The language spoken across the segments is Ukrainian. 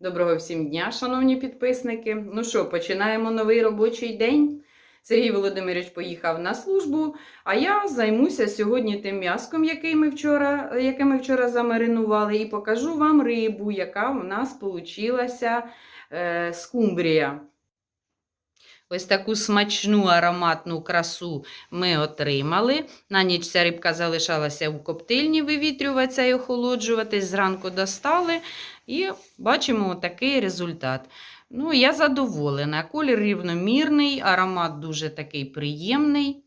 Доброго всім дня, шановні підписники. Ну що, починаємо новий робочий день. Сергій Володимирович поїхав на службу, а я займуся сьогодні тим м'яском, яке ми вчора, яке ми вчора замаринували, і покажу вам рибу, яка в нас получилася е, скумбрія. Ось таку смачну ароматну красу ми отримали. На ніч ця рибка залишалася у коптильні вивітрюватися і охолоджуватись. Зранку достали і бачимо такий результат. Ну, я задоволена. Колір рівномірний, аромат дуже такий приємний.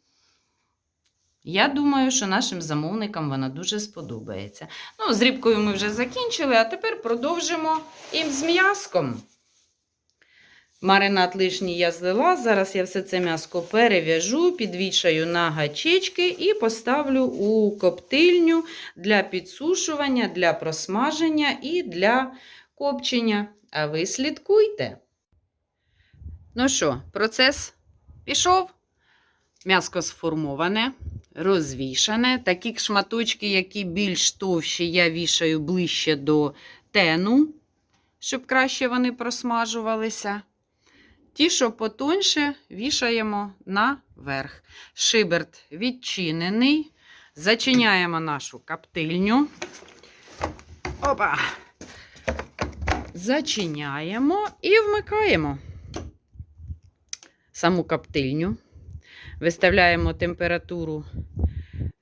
Я думаю, що нашим замовникам вона дуже сподобається. Ну, з рибкою ми вже закінчили, а тепер продовжимо і з м'яском. Маринад лишній я злила. Зараз я все це м'яско перев'яжу, підвішаю на гачечки і поставлю у коптильню для підсушування, для просмаження і для копчення. А ви слідкуйте. Ну що, процес пішов. М'яско сформоване, розвішане. Такі шматочки, які більш товщі, я вішаю ближче до тену, щоб краще вони просмажувалися. Ті, що потоньше, вішаємо наверх. Шиберт відчинений. Зачиняємо нашу каптильню. Опа! Зачиняємо і вмикаємо саму каптильню. Виставляємо температуру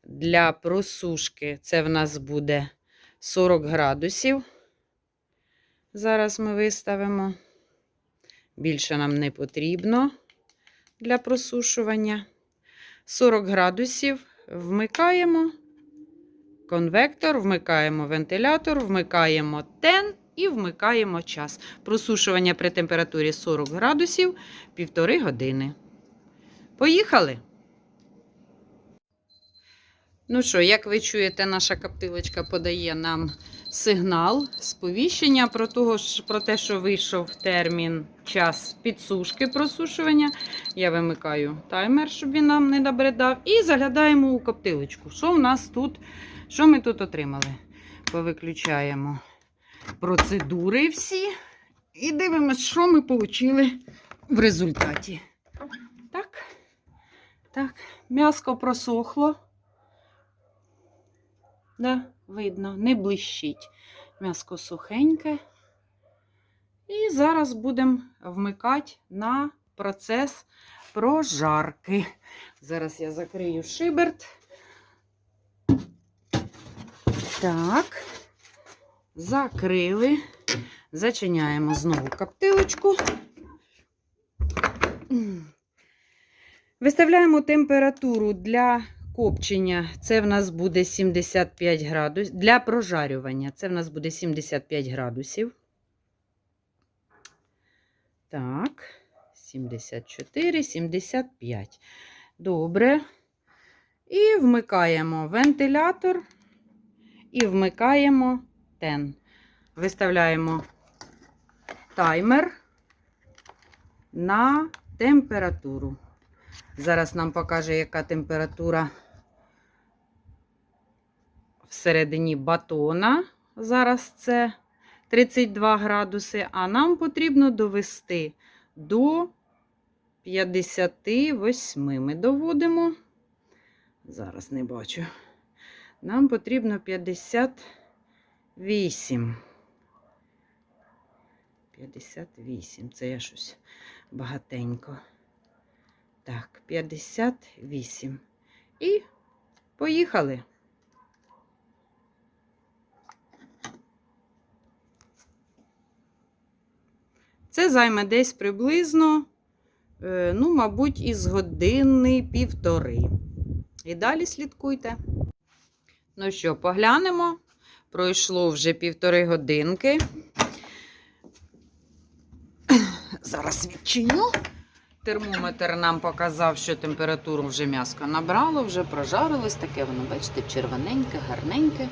для просушки. Це в нас буде 40 градусів. Зараз ми виставимо. Більше нам не потрібно для просушування. 40 градусів вмикаємо конвектор, вмикаємо вентилятор, вмикаємо тен і вмикаємо час. Просушування при температурі 40 градусів півтори години. Поїхали! Ну що, як ви чуєте, наша каптилочка подає нам сигнал, сповіщення про, того, про те, що вийшов термін час підсушки просушування. Я вимикаю таймер, щоб він нам не набридав. І заглядаємо у коптилочку. Що в нас тут? Що ми тут отримали? Повиключаємо процедури всі. І дивимося, що ми отримали в результаті. Так, так, м'яско просохло. Да, видно, не блищить. М'яско сухеньке. І зараз будемо вмикати на процес прожарки. Зараз я закрию шиберт. Так, закрили. Зачиняємо знову каптилочку. Виставляємо температуру для копчення. Це в нас буде 75 градусів. Для прожарювання це в нас буде 75 градусів. Так, 74, 75. Добре. І вмикаємо вентилятор і вмикаємо тен. Виставляємо таймер на температуру. Зараз нам покаже, яка температура всередині батона. Зараз це 32 градуси, а нам потрібно довести до 58. Ми доводимо. Зараз не бачу. Нам потрібно 58. 58. Це я щось багатенько. Так, 58. І поїхали. Це займе десь приблизно, е, ну, мабуть, із години півтори. І далі слідкуйте. Ну що, поглянемо. Пройшло вже півтори годинки. Зараз відчиню. Термометр нам показав, що температуру вже м'яско набрало, вже прожарилось. Таке воно, бачите, червоненьке, гарненьке.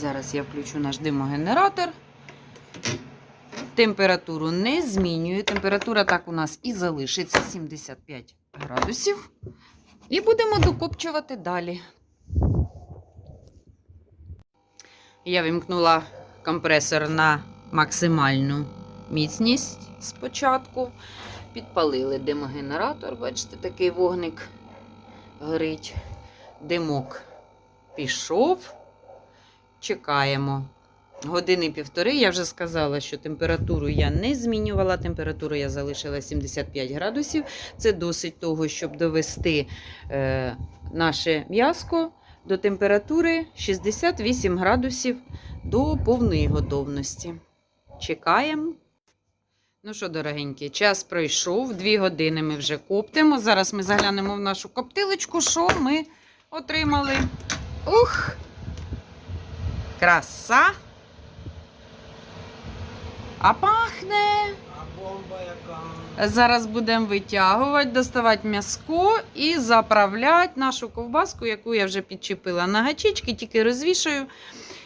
Зараз я включу наш димогенератор. Температуру не змінюю. Температура так у нас і залишиться 75 градусів. І будемо докопчувати далі. Я вимкнула компресор на максимальну міцність спочатку. Підпалили димогенератор, бачите, такий вогник горить. Димок пішов. Чекаємо. Години півтори. Я вже сказала, що температуру я не змінювала. Температуру я залишила 75 градусів. Це досить того, щоб довести е, наше м'яско до температури 68 градусів до повної готовності. Чекаємо. Ну що, дорогенькі, час пройшов. Дві години ми вже коптимо. Зараз ми заглянемо в нашу коптилочку. Що ми отримали? Ух! Краса! А пахне! А бомба яка? Зараз будемо витягувати, доставати м'язко і заправляти нашу ковбаску, яку я вже підчепила на гачечки, тільки розвішаю.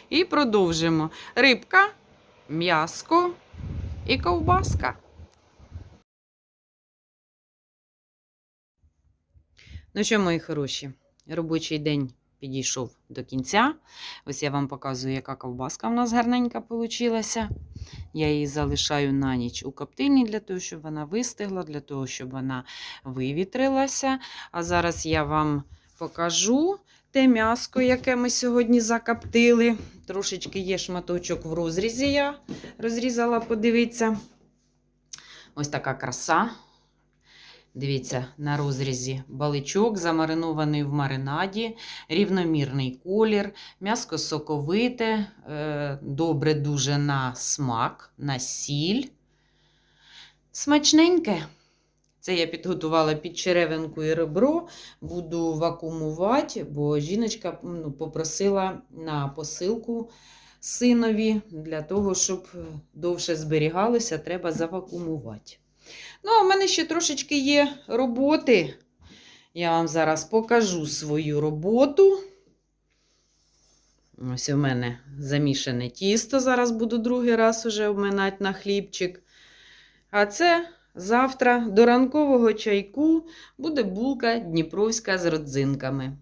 І продовжимо. Рибка, м'яско і ковбаска. Ну що, мої хороші, робочий день підійшов до кінця. Ось я вам показую, яка ковбаска в нас гарненька вийшла. Я її залишаю на ніч у коптильні для того, щоб вона вистигла, для того, щоб вона вивітрилася. А зараз я вам покажу те м'яско, яке ми сьогодні закоптили. Трошечки є шматочок в розрізі. Я розрізала, подивіться. Ось така краса. Дивіться, на розрізі баличок, замаринований в маринаді, рівномірний колір, м'яско соковите, е, добре дуже на смак, на сіль. Смачненьке. Це я підготувала під черевинку і ребро. Буду вакуумувати, бо жіночка ну, попросила на посилку синові для того, щоб довше зберігалося, треба завакуумувати. Ну, а в мене ще трошечки є роботи. Я вам зараз покажу свою роботу. Ось у мене замішане тісто. Зараз буду другий раз уже обминати на хлібчик. А це завтра до ранкового чайку буде булка дніпровська з родзинками.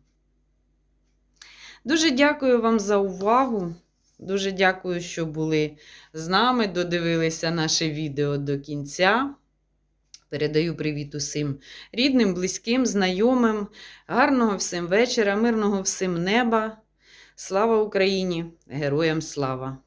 Дуже дякую вам за увагу. Дуже дякую, що були з нами, додивилися наше відео до кінця. Передаю привіт усім рідним, близьким, знайомим. Гарного всім вечора, мирного всім неба. Слава Україні! Героям слава!